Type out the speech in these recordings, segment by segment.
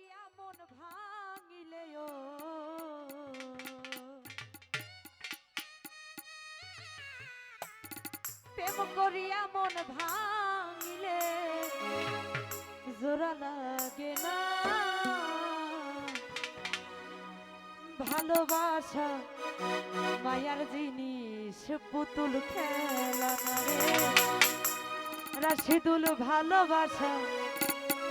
করিয়া মন ভাঙিলেও প্রেম করিয়া মন ভাঙিলে জোরা লাগে না। ভালোবাসা মায়ার জিনিস, পুতুল খেলা রে। রাশিদুল ভালোবাসা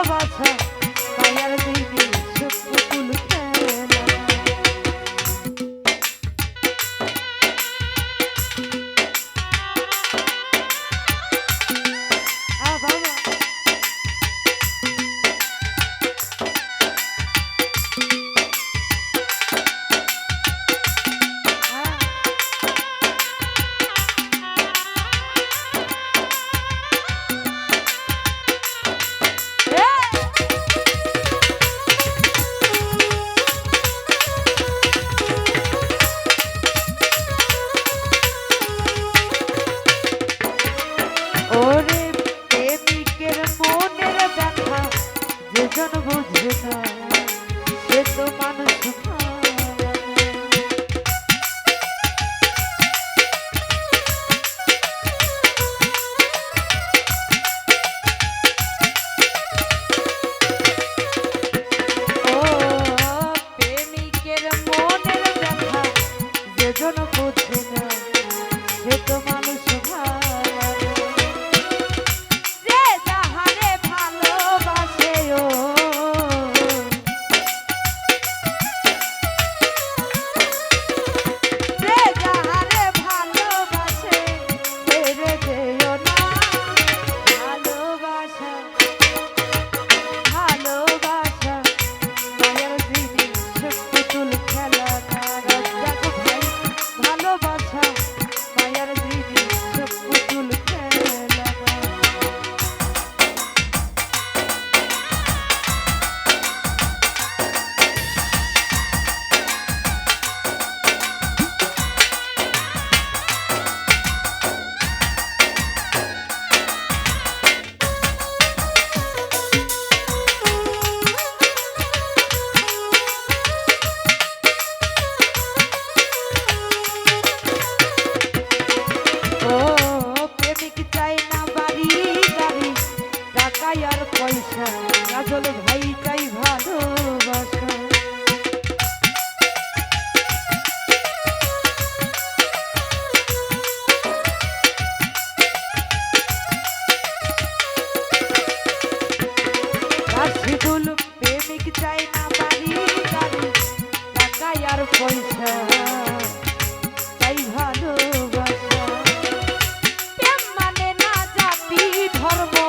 ভালোবাসা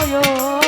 যায়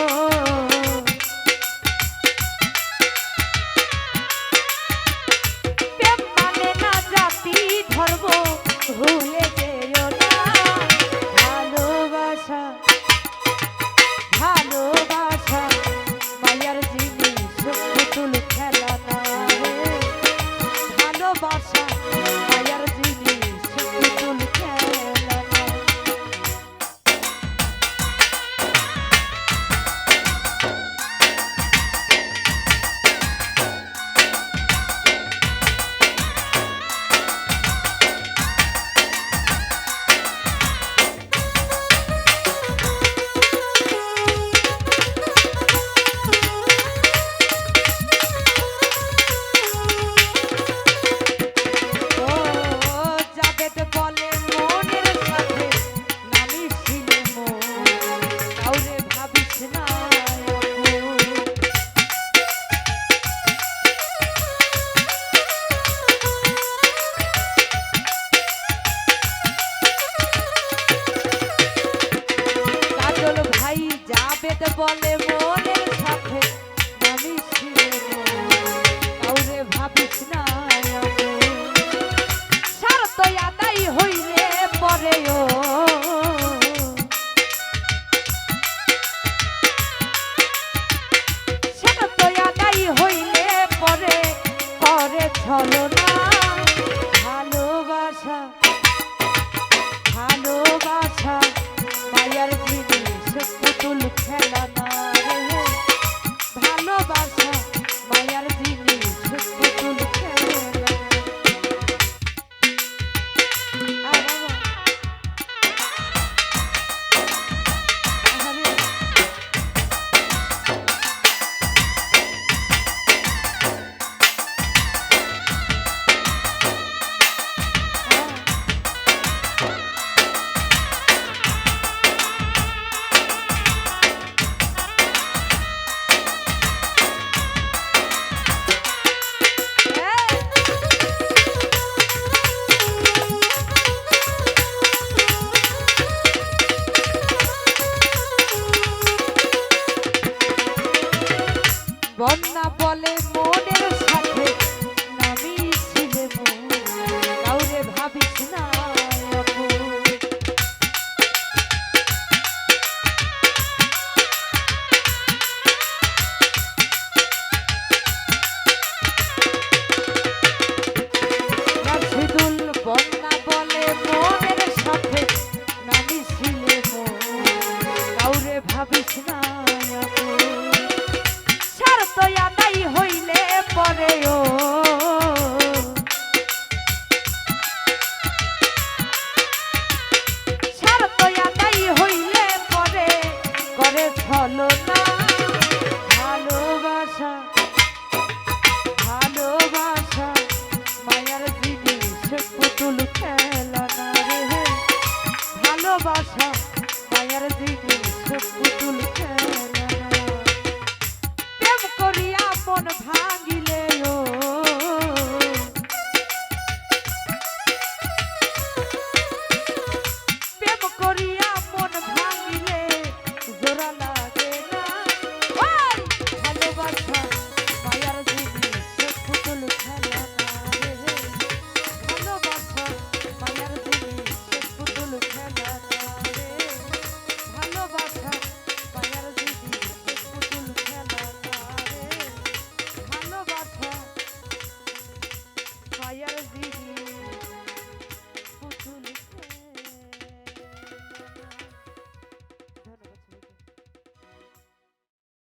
hollow